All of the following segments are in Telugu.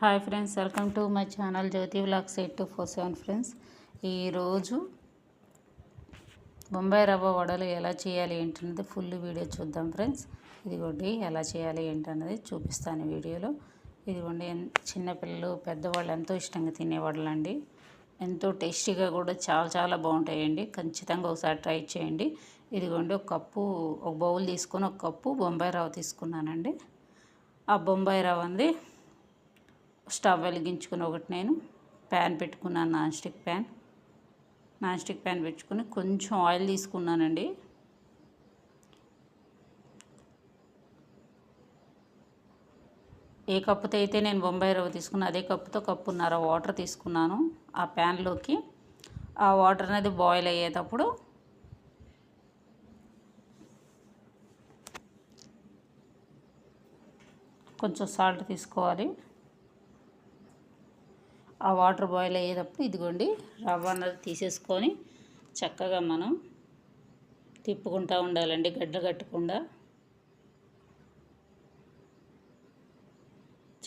Hi friends welcome to my channel Jyothi vlogs eight two four seven friends. ఈరోజు బొంబాయి రవ్వ వడలు ఎలా చేయాలి ఏంటన్నది ఫుల్ వీడియో చూద్దాం ఫ్రెండ్స్. ఇదిగోండి ఎలా చేయాలి ఏంటన్నది చూపిస్తాను వీడియోలో. ఇదిగోండి చిన్నపిల్లలు పెద్దవాళ్ళు ఎంతో ఇష్టంగా తినే అండి ఎంతో టేస్టీగా కూడా చాలా చాలా బాగుంటాయండి. ఖచ్చితంగా ఒకసారి ట్రై చేయండి. ఇదిగోండి ఒక కప్పు ఒక బౌల్ తీసుకొని ఒక కప్పు బొంబాయి రవ్వ తీసుకున్నానండి. ఆ బొంబాయి రవ్వ అంది స్టవ్ వెలిగించుకుని ఒకటి నేను ప్యాన్ పెట్టుకున్నాను non stick pan. Non stick pan పెట్టుకుని కొంచెం ఆయిల్ తీసుకున్నానండి. ఏ కప్పుతో అయితే నేను బొంబాయి రవ్వ తీసుకున్న అదే కప్పుతో కప్పున్నర వాటర్ తీసుకున్నాను ఆ ప్యాన్లోకి. ఆ వాటర్ అనేది బాయిల్ అయ్యేటప్పుడు కొంచెం సాల్ట్ తీసుకోవాలి. ఆ వాటర్ బాయిల్ అయ్యేటప్పుడు ఇదిగోండి రవ్వ అన్నది తీసేసుకొని చక్కగా మనం తిప్పుకుంటూ ఉండాలండి గడ్డ కట్టకుండా.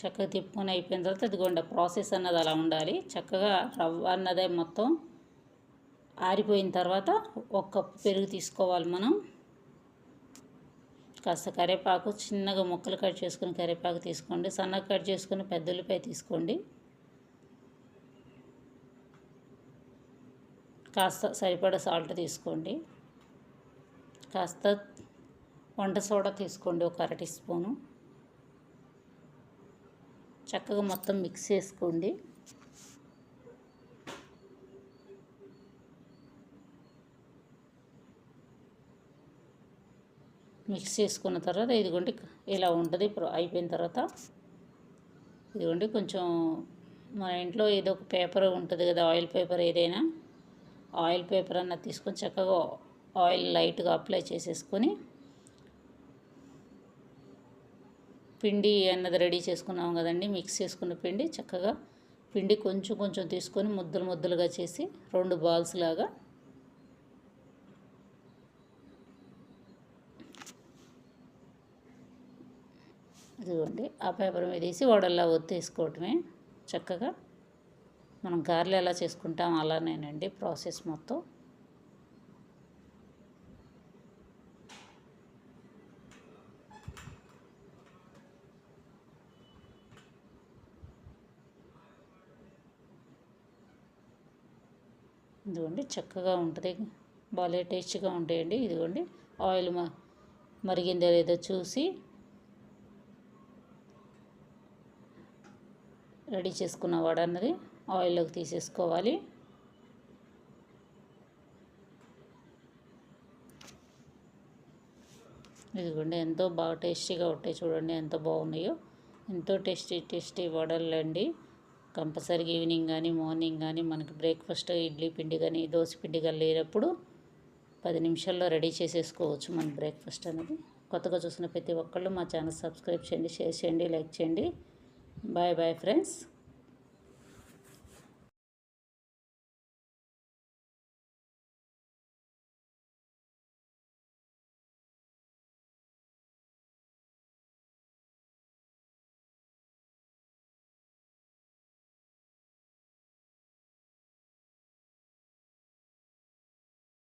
చక్కగా తిప్పుకొని అయిపోయిన తర్వాత ఇదిగోండి ప్రాసెస్ అన్నది అలా ఉండాలి. చక్కగా రవ్వ అన్నదే మొత్తం ఆరిపోయిన తర్వాత ఒక కప్పు పెరుగు తీసుకోవాలి మనం. కాస్త కరివేపాకు చిన్నగా ముక్కలు కట్ చేసుకుని కరివేపాకు తీసుకోండి. సన్నగా కట్ చేసుకుని పెద్ద ఉల్లిపాయ తీసుకోండి. కాస్త సరిపడా సాల్ట్ తీసుకోండి. కాస్త వంట సోడా తీసుకోండి ఒక అరటి స్పూను. చక్కగా మొత్తం మిక్స్ చేసుకోండి. మిక్స్ చేసుకున్న తర్వాత ఇదిగోండి ఇలా ఉంటుంది. ఇప్పుడు అయిపోయిన తర్వాత ఇదిగోండి కొంచెం మన ఇంట్లో ఏదో ఒక పేపర్ ఉంటుంది కదా ఆయిల్ పేపర్ ఏదైనా. ఆయిల్ పేపర్ అన్న తీసుకొని చక్కగా ఆయిల్ లైట్గా అప్లై చేసేసుకొని పిండి అన్నది రెడీ చేసుకున్నాం కదండి. మిక్స్ చేసుకున్న పిండి చక్కగా పిండి కొంచెం కొంచెం తీసుకొని ముద్దలు ముద్దలుగా చేసి రెండు బాల్స్ లాగా ఇదిగోండి ఆ పేపర్ మీద వేసి వడల్లా ఒత్తేసుకోవటమే చక్కగా. మనం గారెలు ఎలా చేసుకుంటాం అలానేనండి ప్రాసెస్ మొత్తం. ఇదిగోండి చక్కగా ఉంటుంది. బాగా టేస్ట్గా ఉంటాయండి. ఇదిగోండి ఆయిల్ మరిగిందో లేదో చూసి రెడీ చేసుకున్న వాడన్నది. ఆయిల్లోకి తీసేసుకోవాలి. ఇదిగోండి ఎంతో బాగా టేస్టీగా ఉంటాయి చూడండి ఎంత బాగున్నాయో. ఎంతో టేస్టీ టేస్టీ వడలు అండి కంపల్సరీగా ఈవినింగ్ కానీ మార్నింగ్ కానీ మనకి బ్రేక్ఫాస్ట్ ఇడ్లీ పిండి కానీ దోశ పిండి కానీ లేనప్పుడు పది నిమిషాల్లో రెడీ చేసేసుకోవచ్చు మన బ్రేక్ఫాస్ట్ అనేది. కొత్తగా చూసిన ప్రతి ఒక్కళ్ళు మా ఛానల్ సబ్స్క్రైబ్ చేయండి షేర్ చేయండి లైక్ చేయండి. Bye bye friends.